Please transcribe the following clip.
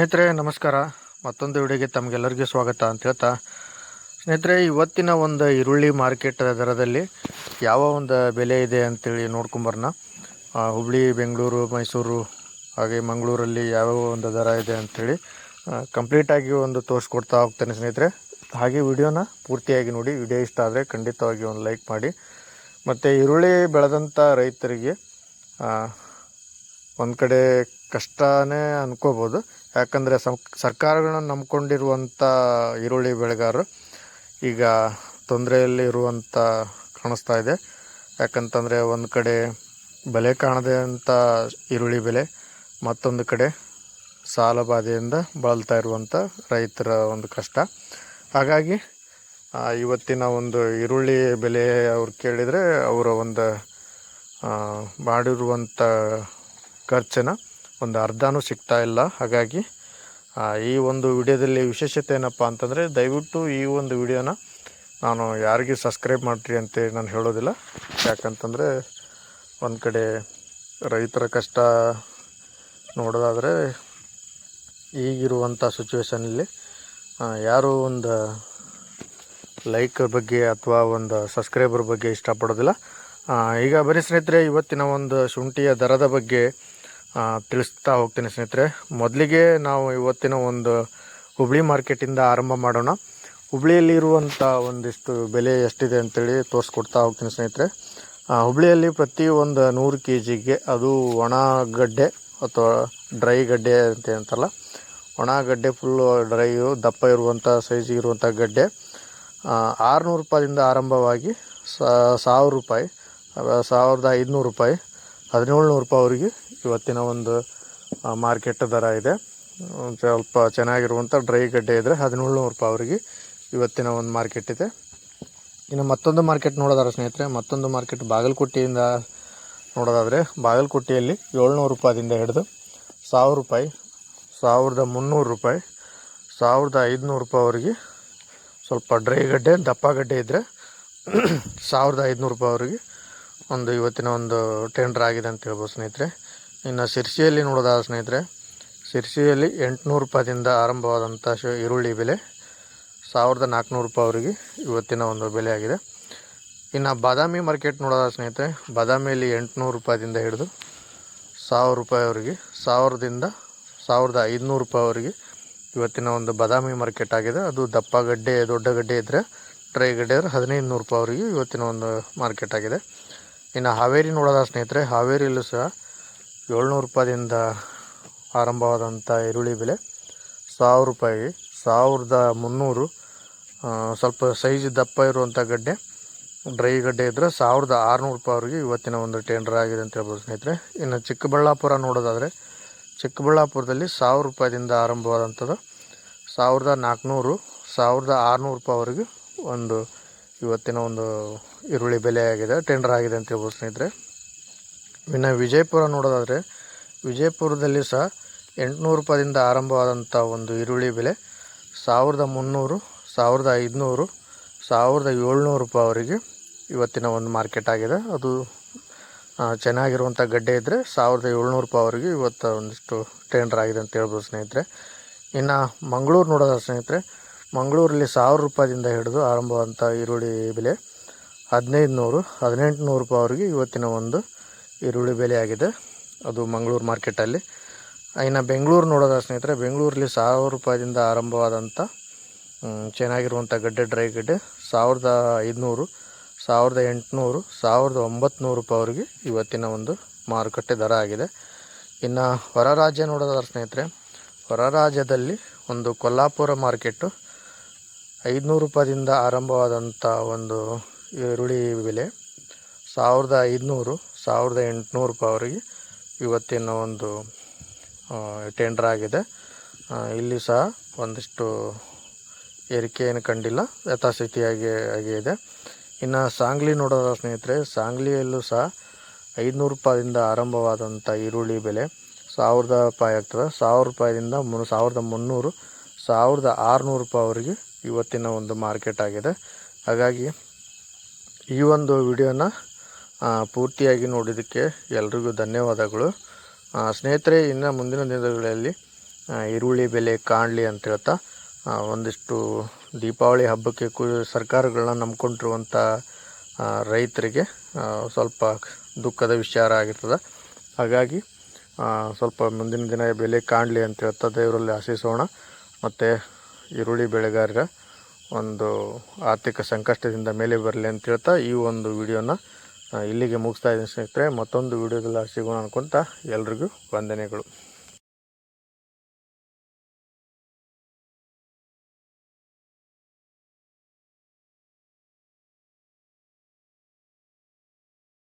ಸ್ನೇಹಿತರೆ, ನಮಸ್ಕಾರ. ಮತ್ತೊಂದು ವಿಡಿಯೋಗೆ ತಮಗೆಲ್ಲರಿಗೂ ಸ್ವಾಗತ ಅಂತ ಹೇಳ್ತಾ, ಸ್ನೇಹಿತರೆ, ಇವತ್ತಿನ ಒಂದು ಈರುಳ್ಳಿ ಮಾರ್ಕೆಟ್ ದರದಲ್ಲಿ ಯಾವ ಒಂದು ಬೆಲೆ ಇದೆ ಅಂತೇಳಿ ನೋಡ್ಕೊಂಬರ್ನ ಹುಬ್ಳಿ, ಬೆಂಗಳೂರು, ಮೈಸೂರು, ಹಾಗೆ ಮಂಗಳೂರಲ್ಲಿ ಯಾವ ಒಂದು ದರ ಇದೆ ಅಂಥೇಳಿ ಕಂಪ್ಲೀಟಾಗಿ ಒಂದು ತೋರಿಸ್ಕೊಡ್ತಾ ಹೋಗ್ತೇನೆ ಸ್ನೇಹಿತರೆ. ಹಾಗೆ ವಿಡಿಯೋನ ಪೂರ್ತಿಯಾಗಿ ನೋಡಿ, ವಿಡಿಯೋ ಇಷ್ಟ ಆದರೆ ಖಂಡಿತವಾಗಿ ಒಂದು ಲೈಕ್ ಮಾಡಿ. ಮತ್ತು ಈರುಳ್ಳಿ ಬೆಳೆದಂಥ ರೈತರಿಗೆ ಒಂದು ಕಡೆ ಕಷ್ಟನೇ ಅನ್ಕೋಬೋದು. ಯಾಕಂದರೆ ಸರ್ಕಾರಗಳನ್ನ ನಂಬ್ಕೊಂಡಿರುವಂಥ ಈರುಳ್ಳಿ ಬೆಳೆಗಾರರು ಈಗ ತೊಂದರೆಯಲ್ಲಿ ಇರುವಂಥ ಕಾಣಿಸ್ತಾ ಇದೆ. ಯಾಕಂತಂದರೆ ಒಂದು ಕಡೆ ಬೆಲೆ ಕಾಣದೇ ಅಂತ ಈರುಳ್ಳಿ ಬೆಲೆ, ಮತ್ತೊಂದು ಕಡೆ ಸಾಲ ಬಾಧೆಯಿಂದ ಬಳಲ್ತಾ ಇರುವಂಥ ರೈತರ ಒಂದು ಕಷ್ಟ. ಹಾಗಾಗಿ ಇವತ್ತಿನ ಒಂದು ಈರುಳ್ಳಿ ಬೆಲೆ ಅವ್ರು ಕೇಳಿದರೆ ಅವರ ಒಂದು ಮಾಡಿರುವಂಥ ಖರ್ಚನ್ನ ಒಂದು ಅರ್ಧನೂ ಸಿಗ್ತಾ ಇಲ್ಲ. ಹಾಗಾಗಿ ಈ ಒಂದು ವಿಡಿಯೋದಲ್ಲಿ ವಿಶೇಷತೆ ಏನಪ್ಪ ಅಂತಂದರೆ, ದಯವಿಟ್ಟು ಈ ಒಂದು ವಿಡಿಯೋನ ನಾನು ಯಾರಿಗೂ ಸಬ್ಸ್ಕ್ರೈಬ್ ಮಾಡಿರಿ ಅಂತ ನಾನು ಹೇಳೋದಿಲ್ಲ. ಯಾಕಂತಂದರೆ, ಒಂದು ಕಡೆ ರೈತರ ಕಷ್ಟ ನೋಡೋದಾದರೆ ಈಗಿರುವಂಥ ಸಿಚುವೇಶನಲ್ಲಿ ಯಾರೂ ಒಂದು ಲೈಕ್ ಬಗ್ಗೆ ಅಥವಾ ಒಂದು ಸಬ್ಸ್ಕ್ರೈಬರ್ ಬಗ್ಗೆ ಇಷ್ಟಪಡೋದಿಲ್ಲ. ಈಗ ಬರೀ ಸ್ನೇಹಿತರೆ, ಇವತ್ತಿನ ಒಂದು ಶುಂಠಿಯ ದರದ ಬಗ್ಗೆ ತಿಳಿಸ್ತಾ ಹೋಗ್ತೀನಿ ಸ್ನೇಹಿತರೆ. ಮೊದಲಿಗೆ ನಾವು ಇವತ್ತಿನ ಒಂದು ಹುಬ್ಳಿ ಮಾರ್ಕೆಟಿಂದ ಆರಂಭ ಮಾಡೋಣ. ಹುಬ್ಳಿಯಲ್ಲಿ ಇರುವಂಥ ಒಂದಿಷ್ಟು ಬೆಲೆ ಎಷ್ಟಿದೆ ಅಂತೇಳಿ ತೋರಿಸ್ಕೊಡ್ತಾ ಹೋಗ್ತೀನಿ ಸ್ನೇಹಿತರೆ. ಹುಬ್ಳಿಯಲ್ಲಿ ಪ್ರತಿ ಒಂದು ನೂರು ಕೆ ಜಿಗೆ ಅದು ಒಣಗಡ್ಡೆ ಅಥವಾ ಡ್ರೈ ಗಡ್ಡೆ ಅಂತ ಅಂತಲ್ಲ. ಒಣ ಗಡ್ಡೆ ಫುಲ್ಲು ಡ್ರೈಯು ದಪ್ಪ ಇರುವಂಥ ಸೈಜಿಗಿರುವಂಥ ಗಡ್ಡೆ. ಆರುನೂರು ರೂಪಾಯಿಂದ ಆರಂಭವಾಗಿ ಸಾವಿರ ರೂಪಾಯಿ, ಸಾವಿರದ ಐದುನೂರು ರೂಪಾಯಿ ಹದಿನೇಳುನೂರು ರೂಪಾಯಿವರೆಗೆ ಇವತ್ತಿನ ಒಂದು ಮಾರ್ಕೆಟ್ ದರ ಇದೆ. ಸ್ವಲ್ಪ ಚೆನ್ನಾಗಿರುವಂಥ ಡ್ರೈ ಗಡ್ಡೆ ಇದ್ದರೆ ರೂಪಾಯಿ ಅವರಿಗೆ ಇವತ್ತಿನ ಒಂದು ಮಾರ್ಕೆಟ್ ಇದೆ. ಇನ್ನು ಮತ್ತೊಂದು ಮಾರ್ಕೆಟ್ ನೋಡೋದಾದ್ರೆ ಸ್ನೇಹಿತರೆ, ಮತ್ತೊಂದು ಮಾರ್ಕೆಟ್ ಬಾಗಲಕೋಟೆಯಿಂದ ನೋಡೋದಾದರೆ, ಬಾಗಲಕೋಟೆಯಲ್ಲಿ ಏಳ್ನೂರು ರೂಪಾಯಿಂದ ಹಿಡಿದು ಸಾವಿರ ರೂಪಾಯಿ, ಸಾವಿರದ ಮುನ್ನೂರು ರೂಪಾಯಿ, ಸಾವಿರದ ಐದುನೂರು ರೂಪಾಯಿವರೆಗೆ ಸ್ವಲ್ಪ ಡ್ರೈ ಗಡ್ಡೆ, ದಪ್ಪ ಗಡ್ಡೆ ಇದ್ದರೆ ಸಾವಿರದ ಐದುನೂರು ರೂಪಾಯಿವರೆಗೆ ಒಂದು ಇವತ್ತಿನ ಒಂದು ಟೆಂಡರ್ ಆಗಿದೆ ಅಂತ ಹೇಳ್ಬೋದು ಸ್ನೇಹಿತರೆ. ಇನ್ನು ಸಿರ್ಸಿಯಲ್ಲಿ ನೋಡೋದಾದ ಸ್ನೇಹಿತರೆ ಸಿರ್ಸಿಯಲ್ಲಿ ಎಂಟುನೂರು ರೂಪಾಯಿಂದ ಆರಂಭವಾದಂಥ ಶ, ಈರುಳ್ಳಿ ಬೆಲೆ, ಸಾವಿರದ ನಾಲ್ಕುನೂರು ರೂಪಾಯಿವರೆಗೆ ಇವತ್ತಿನ ಒಂದು ಬೆಲೆ ಆಗಿದೆ ಇನ್ನು ಬಾದಾಮಿ ಮಾರ್ಕೆಟ್ ನೋಡೋದ ಸ್ನೇಹಿತರೆ, ಬಾದಾಮಿಯಲ್ಲಿ ಎಂಟುನೂರು ರೂಪಾಯಿಂದ ಹಿಡಿದು ಸಾವಿರ ರೂಪಾಯಿವರೆಗೆ ಸಾವಿರದಿಂದ ಸಾವಿರದ ಐದುನೂರು ರೂಪಾಯಿವರೆಗೆ ಇವತ್ತಿನ ಒಂದು ಬಾದಾಮಿ ಮಾರ್ಕೆಟ್ ಆಗಿದೆ. ಅದು ದಪ್ಪ ಗಡ್ಡೆ ದೊಡ್ಡ ಗಡ್ಡೆ ಇದ್ದರೆ ಡ್ರೈ ಗಡ್ಡೆ ಇದ್ರೆ ಹದಿನೈದು ನೂರು ರೂಪಾಯಿವರೆಗೆ ಇವತ್ತಿನ ಒಂದು ಮಾರ್ಕೆಟ್ ಆಗಿದೆ. ಇನ್ನು ಹಾವೇರಿ ನೋಡೋದ ಸ್ನೇಹಿತರೆ, ಹಾವೇರಿಯಲ್ಲೂ ಸಹ ಏಳ್ನೂರು ರೂಪಾಯಿಂದ ಆರಂಭವಾದಂಥ ಈರುಳ್ಳಿ ಬೆಲೆ ಸಾವಿರ ರೂಪಾಯಿ. ಸಾವಿರದ ಮುನ್ನೂರು ಸ್ವಲ್ಪ ಸೈಜ್ ದಪ್ಪ ಇರುವಂಥ ಗಡ್ಡೆ, ಡ್ರೈ ಗಡ್ಡೆ ಇದ್ದರೆ ಸಾವಿರದ ಆರುನೂರು ರೂಪಾಯಿವರೆಗೆ ಇವತ್ತಿನ ಒಂದು ಟೆಂಡರ್ ಆಗಿದೆ ಅಂತ ಹೇಳ್ಬೋದು ಸ್ನೇಹಿತರೆ. ಇನ್ನು ಚಿಕ್ಕಬಳ್ಳಾಪುರ ನೋಡೋದಾದರೆ, ಚಿಕ್ಕಬಳ್ಳಾಪುರದಲ್ಲಿ ಸಾವಿರ ರೂಪಾಯಿದಿಂದ ಆರಂಭವಾದಂಥದ್ದು ಸಾವಿರದ ನಾಲ್ಕುನೂರು, ಸಾವಿರದ ಆರುನೂರು ರೂಪಾಯಿವರೆಗೆ ಒಂದು ಇವತ್ತಿನ ಒಂದು ಈರುಳ್ಳಿ ಬೆಲೆ ಆಗಿದೆ ಟೆಂಡರ್ ಆಗಿದೆ ಅಂತ ಹೇಳ್ಬೋದು ಸ್ನೇಹಿತರೆ. ಇನ್ನು ವಿಜಯಪುರ ನೋಡೋದಾದರೆ, ವಿಜಯಪುರದಲ್ಲಿ ಸಹ ಎಂಟುನೂರು ರೂಪಾಯಿಂದ ಆರಂಭವಾದಂಥ ಒಂದು ಈರುಳ್ಳಿ ಬೆಲೆ, ಸಾವಿರದ ಮುನ್ನೂರು, ಸಾವಿರದ ಐದುನೂರು, ಸಾವಿರದ ಏಳ್ನೂರು ರೂಪಾಯಿವರೆಗೆ ಇವತ್ತಿನ ಒಂದು ಮಾರ್ಕೆಟ್ ಆಗಿದೆ. ಅದು ಚೆನ್ನಾಗಿರುವಂಥ ಗಡ್ಡೆ ಇದ್ದರೆ ಸಾವಿರದ ಏಳ್ನೂರು ರೂಪಾಯಿವರೆಗೆ ಇವತ್ತು ಒಂದಿಷ್ಟು ಟೆಂಡರ್ ಆಗಿದೆ ಅಂತ ಹೇಳ್ಬೋದು ಸ್ನೇಹಿತರೆ. ಇನ್ನು ಮಂಗಳೂರು ನೋಡೋದ ಸ್ನೇಹಿತರೆ ಮಂಗಳೂರಲ್ಲಿ ಸಾವಿರ ರೂಪಾಯಿಂದ ಹಿಡಿದು ಆರಂಭವಾದಂಥ ಈರುಳ್ಳಿ ಬೆಲೆ ಹದಿನೈದು ನೂರು ಹದಿನೆಂಟು ನೂರು ರೂಪಾಯಿವರೆಗೆ ಇವತ್ತಿನ ಒಂದು ಈರುಳ್ಳಿ ಬೆಲೆ ಆಗಿದೆ ಅದು ಮಂಗಳೂರು ಮಾರ್ಕೆಟಲ್ಲಿ. ಇನ್ನು ಬೆಂಗಳೂರು ನೋಡೋದ ಸ್ನೇಹಿತರೆ, ಬೆಂಗಳೂರಲ್ಲಿ ಸಾವಿರ ರೂಪಾಯಿಂದ ಆರಂಭವಾದಂಥ ಚೆನ್ನಾಗಿರುವಂಥ ಗಡ್ಡೆ, ಡ್ರೈ ಗಡ್ಡೆ ಸಾವಿರದ ಐದುನೂರು, ಸಾವಿರದ ಎಂಟುನೂರು, ಸಾವಿರದ ಒಂಬತ್ತು ರೂಪಾಯಿವರೆಗೆ ಇವತ್ತಿನ ಒಂದು ಮಾರುಕಟ್ಟೆ ದರ ಆಗಿದೆ. ಇನ್ನು ಹೊರ ರಾಜ್ಯ ನೋಡೋದಾದ್ರೆ ಸ್ನೇಹಿತರೆ, ಹೊರ ರಾಜ್ಯದಲ್ಲಿ ಒಂದು ಕೊಲ್ಲಾಪುರ ಮಾರ್ಕೆಟು ಐದುನೂರು ರೂಪಾಯಿಂದ ಆರಂಭವಾದಂಥ ಒಂದು ಈರುಳ್ಳಿ ಬೆಲೆ ಸಾವಿರದ ಐದುನೂರು, ಸಾವಿರದ ಎಂಟುನೂರು ರೂಪಾಯಿವರೆಗೆ ಇವತ್ತಿನ ಒಂದು ಟೆಂಡರ್ ಆಗಿದೆ. ಇಲ್ಲಿ ಸಹ ಒಂದಿಷ್ಟು ಏರಿಕೆ ಏನು ಕಂಡಿಲ್ಲ. ಯಥಾಸ್ಥಿತಿಯಾಗಿ ಆಗಿದೆ ಇನ್ನು ಸಾಂಗ್ಲಿ ನೋಡೋದ ಸ್ನೇಹಿತರೆ, ಸಾಂಗ್ಲಿಯಲ್ಲೂ ಸಹ ಐದುನೂರು ರೂಪಾಯಿಂದ ಆರಂಭವಾದಂಥ ಈರುಳ್ಳಿ ಬೆಲೆ ಸಾವಿರದ ರೂಪಾಯಿ ಆಗ್ತದೆ. ಸಾವಿರ ರೂಪಾಯಿಂದ ಮುನ್ ಸಾವಿರದ ಮುನ್ನೂರು, ಸಾವಿರದ ಆರುನೂರು ರೂಪಾಯಿವರೆಗೆ ಇವತ್ತಿನ ಒಂದು ಮಾರ್ಕೆಟ್ ಆಗಿದೆ. ಹಾಗಾಗಿ ಈ ಒಂದು ವಿಡಿಯೋನ ಪೂರ್ತಿಯಾಗಿ ನೋಡಿದ್ದಕ್ಕೆ ಎಲ್ರಿಗೂ ಧನ್ಯವಾದಗಳು. ಸ್ನೇಹಿತರೆ, ಇನ್ನು ಮುಂದಿನ ದಿನಗಳಲ್ಲಿ ಈರುಳ್ಳಿ ಬೆಲೆ ಕಾಣಲಿ ಅಂತ ಹೇಳ್ತಾ ಒಂದಿಷ್ಟು ದೀಪಾವಳಿ ಹಬ್ಬಕ್ಕೆ ಕು, ಸರ್ಕಾರಗಳನ್ನ ನಂಬ್ಕೊಂಡಿರುವಂಥ ರೈತರಿಗೆ ಸ್ವಲ್ಪ ದುಃಖದ ವಿಚಾರ ಆಗಿರ್ತದೆ. ಹಾಗಾಗಿ ಸ್ವಲ್ಪ ಮುಂದಿನ ದಿನ ಬೆಲೆ ಕಾಣಲಿ ಅಂತ ಹೇಳ್ತಾ ದೇವರಲ್ಲಿ ಆಶಿಸೋಣ. ಮತ್ತು ಈರುಳ್ಳಿ ಬೆಳೆಗಾರರ ಒಂದು ಆರ್ಥಿಕ ಸಂಕಷ್ಟದಿಂದ ಮೇಲೆ ಬರಲಿ ಅಂತ ಹೇಳ್ತಾ ಈ ಒಂದು ವಿಡಿಯೋನ ಇಲ್ಲಿಗೆ ಮುಗಿಸ್ತಾ ಇದ್ದೀನಿ ಸ್ನೇಹಿತರೆ. ಮತ್ತೊಂದು ವಿಡಿಯೋದಲ್ಲಿ ಸಿಗೋಣ ಅನ್ಕೊತ ಎಲ್ರಿಗೂ ವಂದನೆಗಳು.